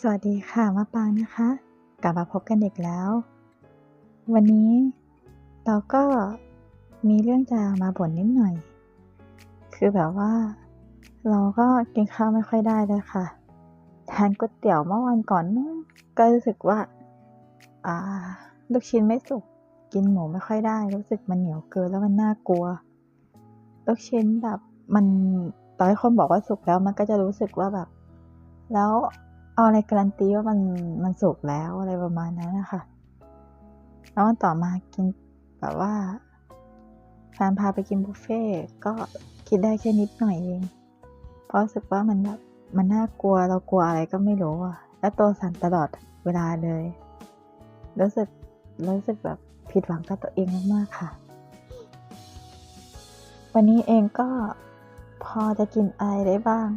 สวัสดีค่ะมะปางนะคะ กลับมาพบกันอีกแล้ว วันนี้เราก็มีเรื่องจะมาบ่นนิดหน่อย คือแบบว่า เราก็กินข้าวไม่ค่อยได้เลยค่ะทานก๋วยเตี๋ยวเมื่อวันก่อนนู้นก็รู้สึกว่า อ่า ลูกชิ้นไม่สุกกินหมูไม่ค่อยได้ รู้สึกมันเหนียวเกินแล้วมันน่ากลัว ลูกชิ้นแบบมันต่อให้คนบอกว่าสุกแล้วมันก็จะรู้สึกว่าแบบ แล้ว เอาอะไรการันตีว่ามันมันสุกแล้วอะไรประมาณนั้นนะคะแล้ววันต่อมากินแบบว่าแฟนพาไปกินบุฟเฟ่ก็คิดได้แค่นิดหน่อยเอง เพราะรู้สึกว่ามันแบบมันน่ากลัวเรากลัวอะไรก็ไม่รู้อะแล้วตัวสั่นตลอดเวลาเลย รู้สึกรู้สึกแบบผิดหวังกับตัวเองมากๆค่ะ วันนี้เองก็พอจะกินอะไรได้บ้าง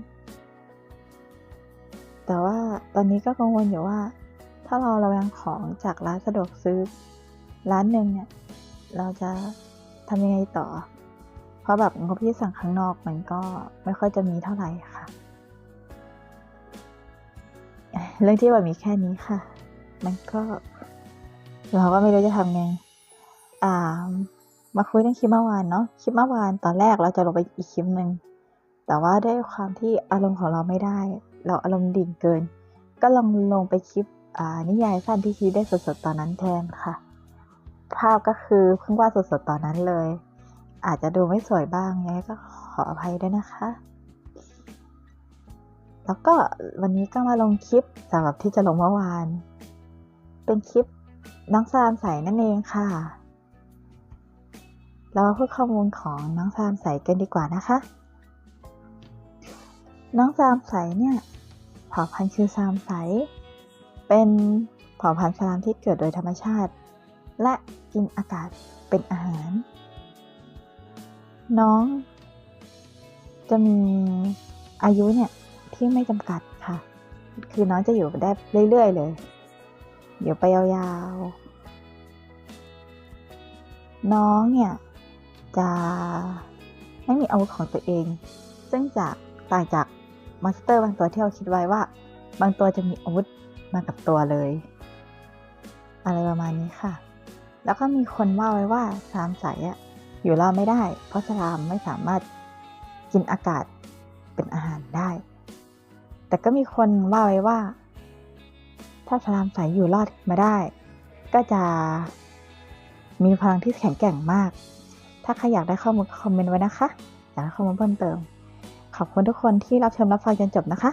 แต่ว่าตอนนี้ก็กังวลอยู่ว่า ถ้าเราระแวงของจากร้านสะดวกซื้อ ร้านหนึ่งเนี่ย เราจะทำยังไงต่อ เพราะแบบงบที่สั่งข้างนอกมันก็ไม่ค่อยจะมีเท่าไหร่ค่ะ เรื่องที่แบบมีแค่นี้ค่ะ มันก็เราก็ไม่รู้จะทำไง อ่า มาคุยเรื่องคลิปเมื่อวานเนาะ คลิปเมื่อวานตอนแรกเราจะลงไปอีกคลิปหนึ่ง แต่ว่าด้วยความที่อารมณ์ของเราไม่ได้ เราอารมณ์ดิ่งเกิน ก็ลองลงไปคลิปอ่านิยายสั้นที่คิดได้สดๆตอนนั้นแทนค่ะ ภาพก็คือเพิ่งวาดสดๆตอนนั้นเลย อาจจะดูไม่สวยบ้างยังไงก็ขออภัยด้วยนะคะ แล้วก็วันนี้ก็มาลงคลิปสำหรับที่จะลงเมื่อวาน เป็นคลิปน้องซามใสนั่นเองค่ะ เรามาพูดข้อมูลของน้องซามใสกันดีกว่านะคะ น้องซามใสเนี่ยเผ่าพันธุ์คือซามใส เป็นเผ่าพันธุ์สลามที่เกิดโดยธรรมชาติ และกินอากาศเป็นอาหาร น้อง จะมีอายุเนี่ยที่ไม่จำกัดค่ะ คือน้องจะอยู่ได้เรื่อยๆเลย อยู่ไปยาวๆ น้องเนี่ยจะไม่มีอาวุธของตัวเอง ซึ่งจากต่างจาก มอนสเตอร์บางตัวที่เราคิดไว้ว่า บางตัวจะมีอาวุธมากับตัวเลย อะไรประมาณนี้ค่ะ แล้วก็มีคนว่าไว้ว่าสามใสอะอยู่รอดไม่ได้ เพราะสลามไม่สามารถกินอากาศเป็นอาหารได้ แต่ก็มีคนว่าไว้ว่า ถ้าสลามใสอยู่รอดมาได้ ก็จะมีพลังที่แข็งแกร่งมาก ถ้าใครอยากได้ข้อมูลคอมเมนต์ไว้นะคะ อยากได้ข้อมูลเพิ่มเติม ขอบคุณทุกคนที่รับชมรับฟังจนจบนะคะ